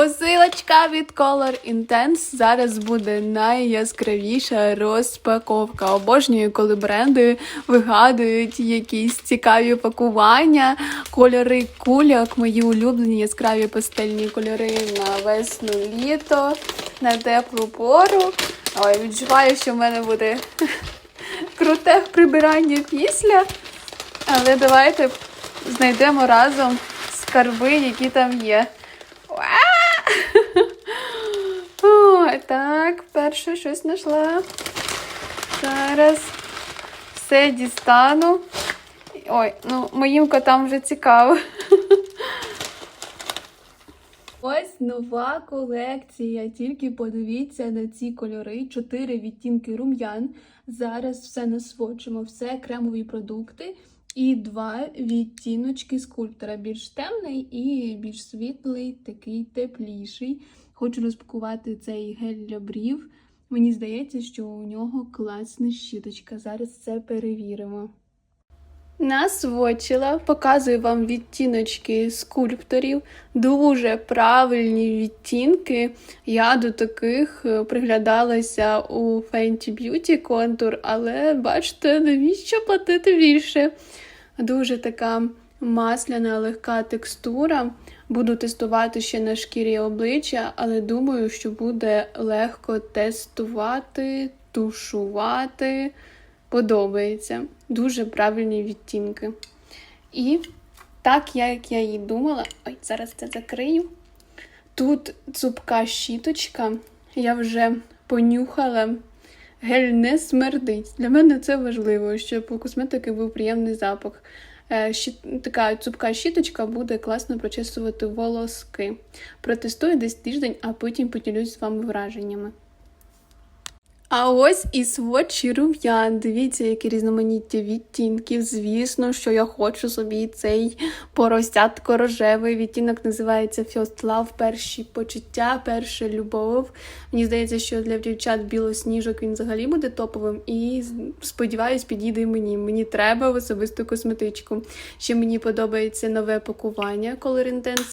Посилочка від Color Intense. Зараз буде найяскравіша розпаковка. Обожнюю, коли бренди вигадують якісь цікаві пакування, кольори кульок, мої улюблені яскраві пастельні кольори на весну літо, на теплу пору. Ой, відчуваю, що в мене буде круте прибирання після. Але давайте знайдемо разом скарби, які там є. О, так, перше щось знайшла. Зараз все дістану. Ой, ну моїм котам вже цікаво. Ось нова колекція. Тільки подивіться на ці кольори. Чотири відтінки рум'ян. Зараз все насвочимо, все кремові продукти. І два відтіночки скульптора. Більш темний і більш світлий, такий тепліший. Хочу розпакувати цей гель для брів. Мені здається, що у нього класна щіточка. Зараз це перевіримо. Насвочила, показую вам відтіночки скульпторів. Дуже правильні відтінки. Я до таких е, приглядалася у Fenty Beauty контур, але бачите, навіщо платити більше? Дуже така масляна, легка текстура. Буду тестувати ще на шкірі обличчя, але думаю, що буде легко тестувати, тушувати. Подобається. Дуже правильні відтінки. І так, як я і думала, ой, зараз це закрию. Тут цупка щіточка. Я вже понюхала. Гель не смердить. Для мене це важливо, щоб у косметики був приємний запах. Е, щі- Така цупка щіточка буде класно прочесувати волоски. Протестую десь тиждень, а потім поділюсь з вами враженнями. А ось і сводчі рум'ян. Дивіться, які різноманіття відтінків. Звісно, що я хочу собі цей поросятко рожевий відтінок називається First Love, перші почуття, перша любов. Мені здається, що для дівчат білосніжок він взагалі буде топовим. І сподіваюсь, підійде мені. Мені треба в особисту косметичку. Ще мені подобається нове пакування Color Intense